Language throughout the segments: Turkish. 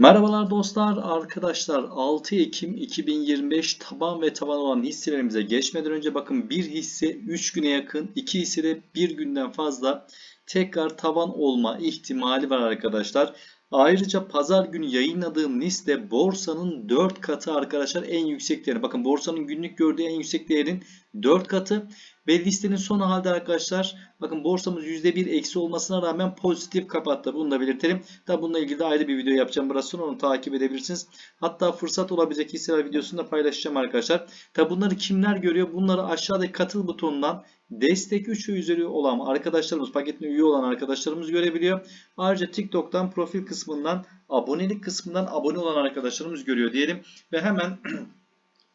Merhabalar dostlar, arkadaşlar 6 Ekim 2025 taban ve taban olan hisselerimize geçmeden önce bakın bir hisse 3 güne yakın, 2 hisse de 1 günden fazla tekrar taban olma ihtimali var arkadaşlar. Ayrıca pazar günü yayınladığım liste borsanın 4 katı arkadaşlar en yüksek değeri. Bakın borsanın günlük gördüğü en yüksek değerin 4 katı. Ve listenin son halde arkadaşlar bakın borsamız %1 eksi olmasına rağmen pozitif kapattı. Bunu da belirtelim. Tabi bununla ilgili de ayrı bir video yapacağım. Burası onu takip edebilirsiniz. Hatta fırsat olabilecek hisseler videosunu da paylaşacağım arkadaşlar. Tabi bunları kimler görüyor? Bunları aşağıdaki katıl butonundan destek 3 ve üzeri olan arkadaşlarımız, paketine üye olan arkadaşlarımız görebiliyor. Ayrıca TikTok'tan profil kısmından, abonelik kısmından abone olan arkadaşlarımız görüyor diyelim. Ve hemen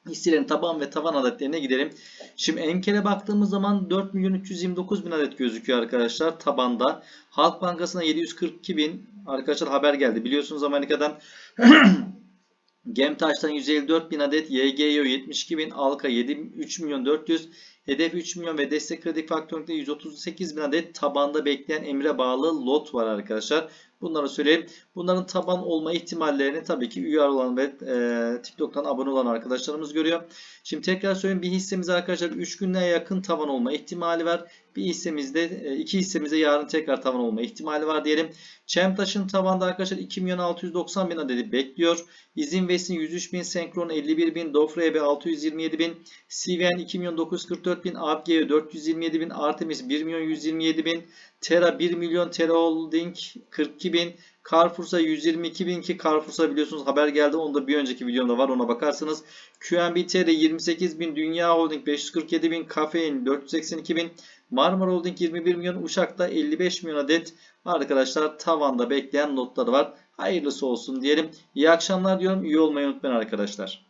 hisselerin taban ve tavan adetlerine gidelim. Şimdi Enkel'e baktığımız zaman 4 milyon 329 bin adet gözüküyor arkadaşlar tabanda. Halk Bankası'na 742 bin arkadaşlar haber geldi. Biliyorsunuz Amerika'dan Gemtaş'tan 154 bin adet, YGYO 72 bin, Alka 7, 3 milyon 400, Hedef 3 milyon ve destek kredi faktöründe 138 bin adet tabanda bekleyen emre bağlı lot var arkadaşlar. Bunları söyleyeyim. Bunların taban olma ihtimallerini tabii ki üye olan ve e, TikTok'tan abone olan arkadaşlarımız görüyor. Şimdi tekrar söyleyeyim bir hissemiz arkadaşlar 3 güne yakın taban olma ihtimali var. Bir hissemizde e, iki hissemizde yarın tekrar tavan olma ihtimali var diyelim. Çemtaş'ın tavanda arkadaşlar 2 milyon 690 bin adedi bekliyor. İzinvest'in 103 bin, Senkron 51 bin, Dofre EB 627 bin, CVN 2 milyon 944 bin, ABG 427 bin, Artemis 1 milyon 127 bin, Terra 1 milyon, Terra Holding 42 bin, Carrefour'sa 122 bin ki Carrefour'sa biliyorsunuz haber geldi. Onu da bir önceki videomda var ona bakarsınız. QNBT'de 28 bin, Dünya Holding 547 bin, Kafein 482 bin, Marmara Holding 21 milyon, Uşak'ta 55 milyon adet arkadaşlar tavanda bekleyen notları var. Hayırlısı olsun diyelim. İyi akşamlar diyorum. İyi olmayı unutmayın arkadaşlar.